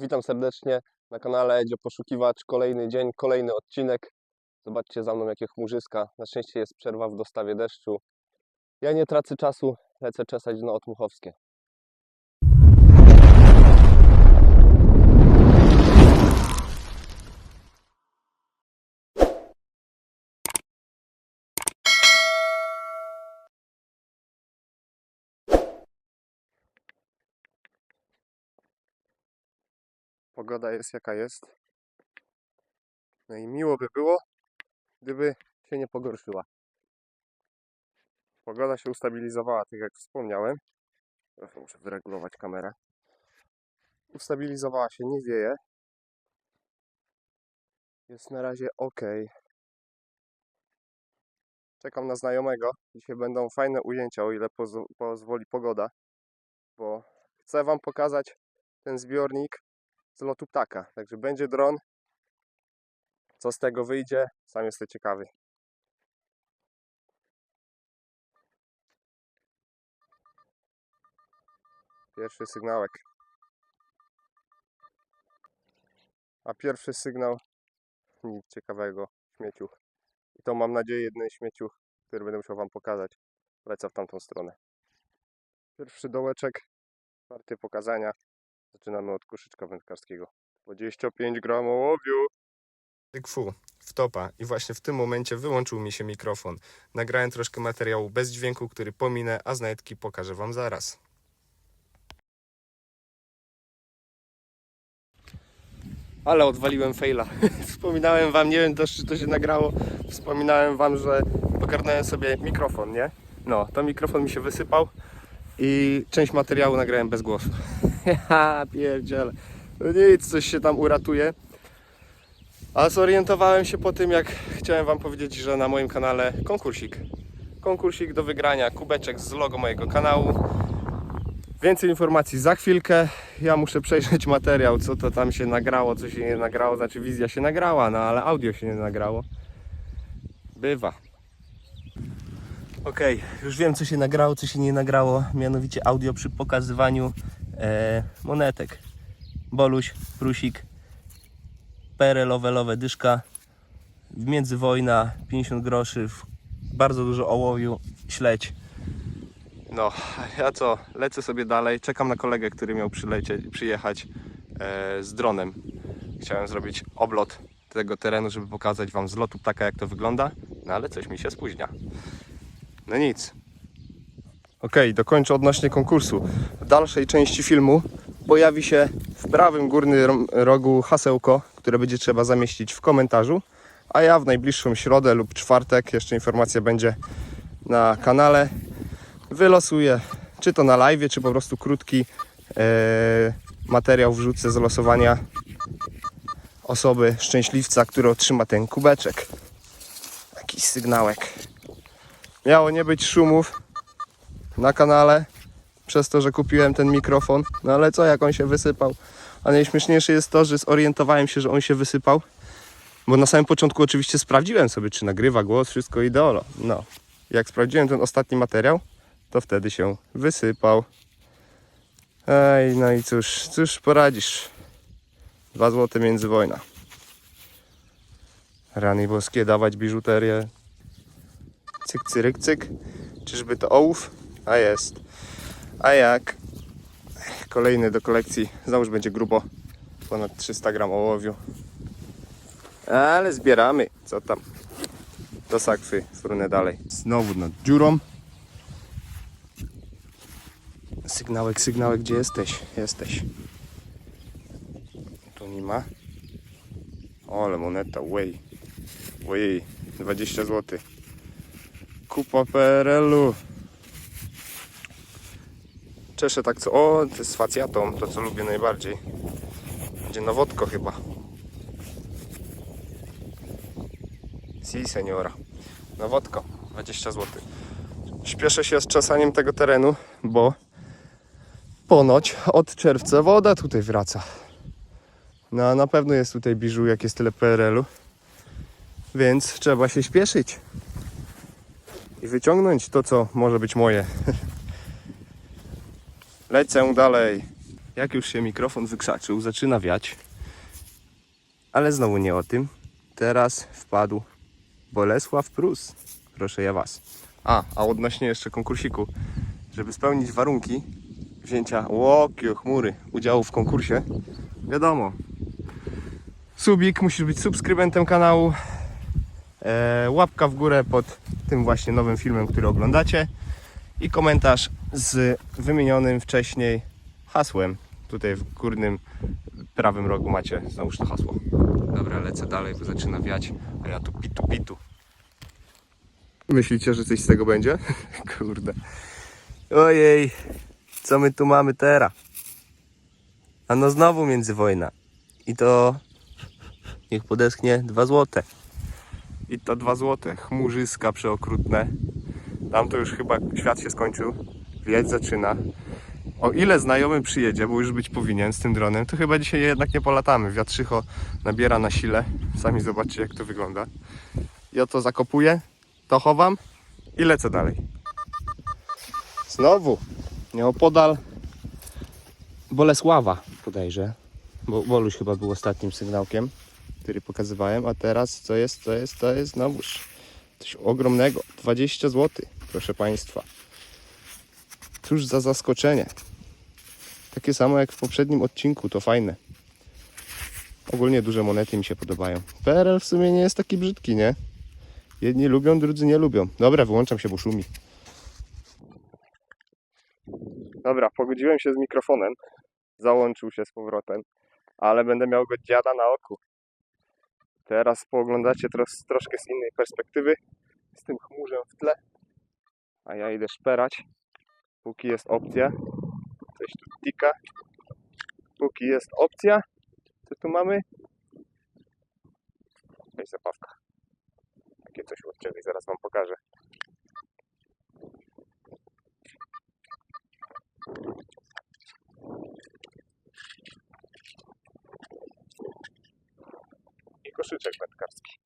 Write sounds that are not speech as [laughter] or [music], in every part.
Witam serdecznie na kanale Edzio Poszukiwacz. Kolejny dzień, kolejny odcinek. Zobaczcie za mną jakie chmurzyska. Na szczęście jest przerwa w dostawie deszczu. Ja nie tracę czasu, lecę czesać dno otmuchowskie. Pogoda jest jaka jest. No i miło by było, gdyby się nie pogorszyła. Pogoda się ustabilizowała, tak jak wspomniałem. Trochę muszę wyregulować kamerę. Ustabilizowała się, nie wieje. Jest na razie ok. Czekam na znajomego. Dzisiaj będą fajne ujęcia, o ile pozwoli pogoda. Bo chcę Wam pokazać ten zbiornik z lotu ptaka. Także będzie dron. Co z tego wyjdzie, sam jestem ciekawy. Pierwszy sygnałek. A pierwszy sygnał nic ciekawego. Śmieciuch. I to mam nadzieję jeden śmieciuch, który będę musiał Wam pokazać. Lecę w tamtą stronę. Pierwszy dołeczek. Warty pokazania. Zaczynamy od koszyczka wędkarskiego. 25 gram ołowiu. Fu, w topa i właśnie w tym momencie wyłączył mi się mikrofon. Nagrałem troszkę materiału bez dźwięku, który pominę, a znajdki pokażę Wam zaraz. Ale odwaliłem faila. [laughs] Wspominałem wam, nie wiem też czy to się nagrało, wspominałem wam, że ogarnąłem sobie mikrofon, nie? No, to mikrofon mi się wysypał i część materiału nagrałem bez głosu. [laughs] Ja pierdziele. No nic, coś się tam uratuje. A zorientowałem się po tym, jak chciałem wam powiedzieć, że na moim kanale konkursik. Konkursik do wygrania, kubeczek z logo mojego kanału. Więcej informacji za chwilkę. Ja muszę przejrzeć materiał, co to tam się nagrało, co się nie nagrało. Znaczy wizja się nagrała, no ale audio się nie nagrało. Bywa. Okej, już wiem co się nagrało, co się nie nagrało. Mianowicie audio przy pokazywaniu e, monetek. Boluś, prusik, perelowe dyszka, międzywojna, 50 groszy, bardzo dużo ołowiu, śledź. No, ja co, lecę sobie dalej, czekam na kolegę, który miał przyjechać e, z dronem. Chciałem zrobić oblot tego terenu, żeby pokazać Wam z lotu ptaka jak to wygląda, no ale coś mi się spóźnia. No nic. Okej, dokończę odnośnie konkursu. W dalszej części filmu pojawi się w prawym górnym rogu hasełko, które będzie trzeba zamieścić w komentarzu, a ja w najbliższą środę lub czwartek, jeszcze informacja będzie na kanale, wylosuję, czy to na live, czy po prostu krótki e, materiał wrzucę z losowania osoby szczęśliwca, który otrzyma ten kubeczek. Jakiś sygnałek. Miało nie być szumów na kanale przez to, że kupiłem ten mikrofon. No ale co, jak on się wysypał? A najśmieszniejsze jest to, że zorientowałem się, że on się wysypał. Bo na samym początku oczywiście sprawdziłem sobie, czy nagrywa głos, wszystko ideolo. No, jak sprawdziłem ten ostatni materiał, to wtedy się wysypał. Ej, no i cóż, cóż poradzisz. Dwa złote międzywojna. Rany boskie, dawać biżuterię. Cyk, cyryk, cyk. Czyżby to ołów? A jest. A jak? Kolejny do kolekcji. Znowuż będzie grubo. Ponad 300 gram ołowiu. Ale zbieramy. Co tam? Do sakwy. Frunę dalej. Znowu nad dziurą. Sygnałek, sygnałek, gdzie jesteś? Jesteś. Tu nie ma. O, ale moneta, way. Ojej, 20 zł. Kupa PRL-u. Czeszę tak co... O, z facjatą, to co lubię najbardziej. Będzie nowotko chyba. Si, seniora. Nowotko, 20 zł. Śpieszę się z czasaniem tego terenu, bo ponoć od czerwca woda tutaj wraca. No na pewno jest tutaj biżu, jak jest tyle PRL-u. Więc trzeba się śpieszyć. I wyciągnąć to, co może być moje. [laughs] Lecę dalej. jak już się mikrofon wykrzaczył, zaczyna wiać. Ale znowu nie o tym. Teraz wpadł Bolesław Prus. Proszę ja was. A, a odnośnie jeszcze konkursiku. Żeby spełnić warunki wzięcia łokio chmury udziału w konkursie, wiadomo. Subik, musisz być subskrybentem kanału. E, łapka w górę pod tym właśnie nowym filmem, który oglądacie. I komentarz z wymienionym wcześniej hasłem. Tutaj w górnym prawym rogu macie znowuż to hasło. Dobra, lecę dalej, bo zaczyna wiać, a ja tu pitu pitu. Myślicie, że coś z tego będzie? [laughs] Kurde. Ojej, co my tu mamy teraz? A no znowu międzywojna. I to niech podeschnie dwa złote. I to dwa złote. Chmurzyska przeokrutne. Tam to już chyba świat się skończył. Wiać zaczyna. O ile znajomy przyjedzie, bo już być powinien z tym dronem, to chyba dzisiaj jednak nie polatamy. Wiatrzycho nabiera na sile. Sami zobaczcie jak to wygląda. Ja to zakopuję, to chowam i lecę dalej. Znowu nieopodal Bolesława podejrzę. Bo Boluś chyba był ostatnim sygnałkiem, który pokazywałem, a teraz co jest, co jest, to jest znowuż coś ogromnego. 20 zł, proszę Państwa. Cóż za zaskoczenie. Takie samo jak w poprzednim odcinku, to fajne. Ogólnie duże monety mi się podobają. PRL w sumie nie jest taki brzydki, nie? Jedni lubią, drudzy nie lubią. Dobra, wyłączam się, bo szumi. Dobra, pogodziłem się z mikrofonem. Załączył się z powrotem, ale będę miał go dziada na oku. Teraz pooglądacie tros, troszkę z innej perspektywy, z tym chmurzem w tle. A ja idę szperać, póki jest opcja. Coś tu tika. Póki jest opcja, co tu mamy? Jakaś zabawka. Takie coś i zaraz wam pokażę. Koszyczek wędkarski.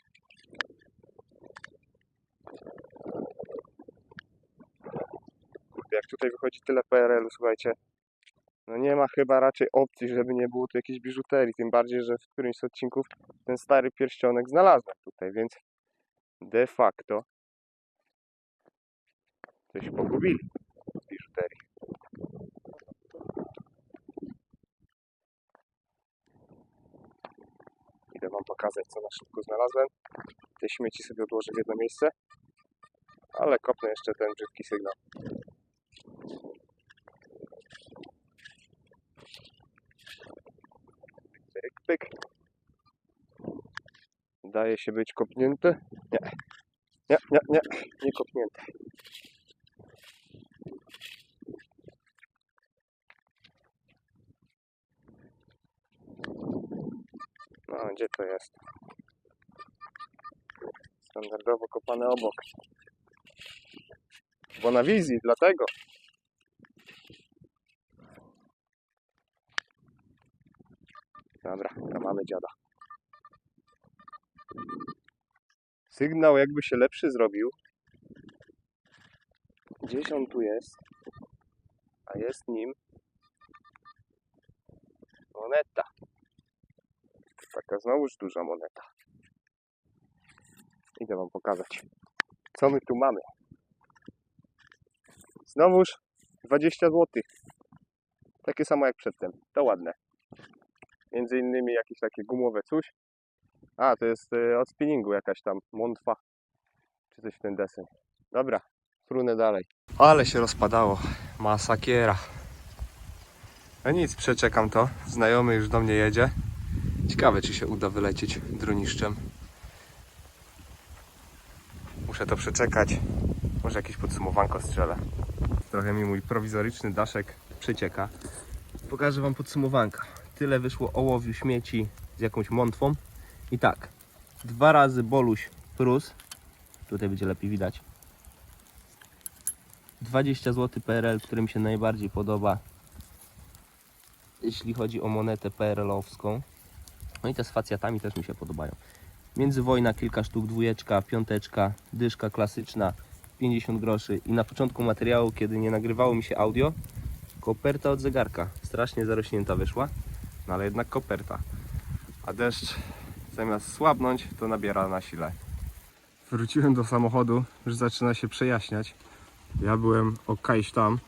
Jak tutaj wychodzi tyle PRL-u, słuchajcie, no nie ma chyba raczej opcji, żeby nie było tu jakiejś biżuterii, tym bardziej, że w którymś z odcinków ten stary pierścionek znalazłem tutaj, więc de facto coś pogubili z biżuterii. Idę wam pokazać, co na szybko znalazłem. Te śmieci sobie odłożę w jedno miejsce, ale kopnę jeszcze ten brzydki sygnał. Pyk, pyk. Daje się być kopnięty. Nie. Nie, nie, nie. Nie kopnięte. Gdzie to jest? Standardowo kopane obok. Bo na wizji, dlatego. Dobra, tam mamy dziada. Sygnał jakby się lepszy zrobił. Gdzieś on tu jest. A jest nim moneta. Taka znowuż duża moneta. Idę wam pokazać. Co my tu mamy? Znowuż 20 zł. Takie samo jak przedtem. To ładne. Między innymi jakieś takie gumowe coś. A, to jest y, od spinningu jakaś tam montwa. Czy coś w ten deseń. Dobra, frunę dalej. Ale się rozpadało. Masakiera. No nic, przeczekam to. Znajomy już do mnie jedzie. Ciekawe, czy się uda wylecieć droniszczem. Muszę to przeczekać. Może jakieś podsumowanko strzelę. Trochę mi mój prowizoryczny daszek przecieka. Pokażę Wam podsumowanka. Tyle wyszło ołowiu śmieci z jakąś mątwą. I tak, dwa razy boluś prus. Tutaj będzie lepiej widać. 20 zł PRL, który mi się najbardziej podoba. Jeśli chodzi o monetę PRL-owską. No i te z facjatami też mi się podobają. Międzywojna kilka sztuk, dwójeczka, piąteczka, dyszka klasyczna, 50 groszy. I na początku materiału, kiedy nie nagrywało mi się audio, Koperta od zegarka. Strasznie zarośnięta wyszła, no ale jednak koperta. A deszcz zamiast słabnąć, to nabiera na sile. Wróciłem do samochodu, już zaczyna się przejaśniać. Ja byłem o kajś tam,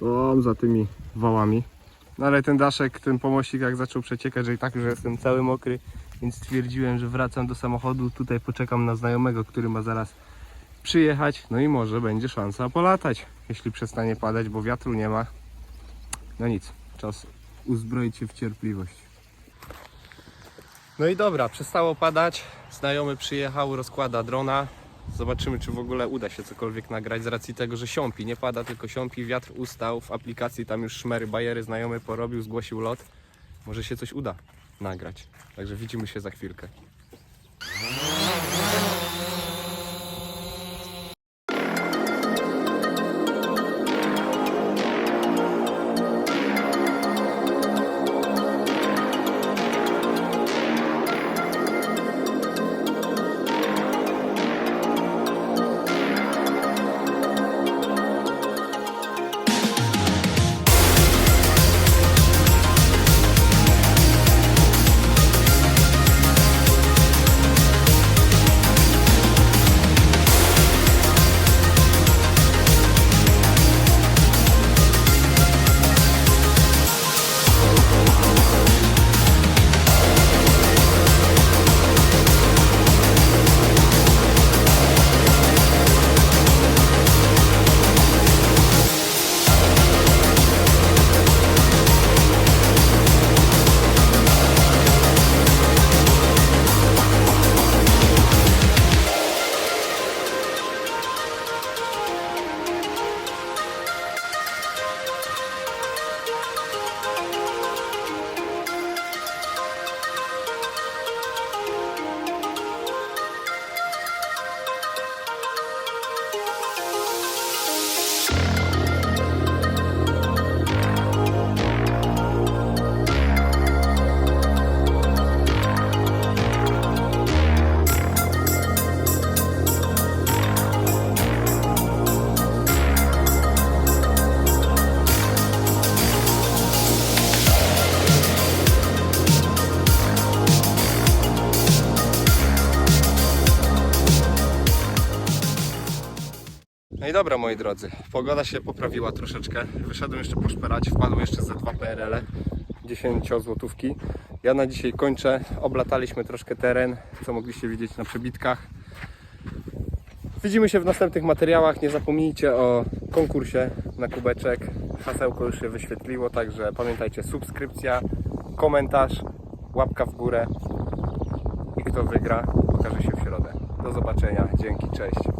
tam za tymi wałami. No ale ten daszek, ten pomościk jak zaczął przeciekać, że i tak już jestem cały mokry, więc stwierdziłem, że wracam do samochodu. Tutaj poczekam na znajomego, który ma zaraz przyjechać. No i może będzie szansa polatać, jeśli przestanie padać, bo wiatru nie ma. No nic, czas uzbroić się w cierpliwość. No i dobra, przestało padać. Znajomy przyjechał, rozkłada drona. Zobaczymy, czy w ogóle uda się cokolwiek nagrać z racji tego, że siąpi. Nie pada, tylko siąpi, wiatr ustał. W aplikacji tam już szmery, bajery znajomy porobił, zgłosił lot. Może się coś uda nagrać. Także widzimy się za chwilkę. Dobra moi drodzy, pogoda się poprawiła troszeczkę. Wyszedłem jeszcze poszperać, wpadły jeszcze ze dwa PRL-e, 10 złotówki. Ja na dzisiaj kończę. Oblataliśmy troszkę teren, co mogliście widzieć na przebitkach. Widzimy się w następnych materiałach. Nie zapomnijcie o konkursie na kubeczek. Hasełko już się wyświetliło, także pamiętajcie subskrypcja, komentarz, łapka w górę i kto wygra okaże się w środę. Do zobaczenia, dzięki, cześć.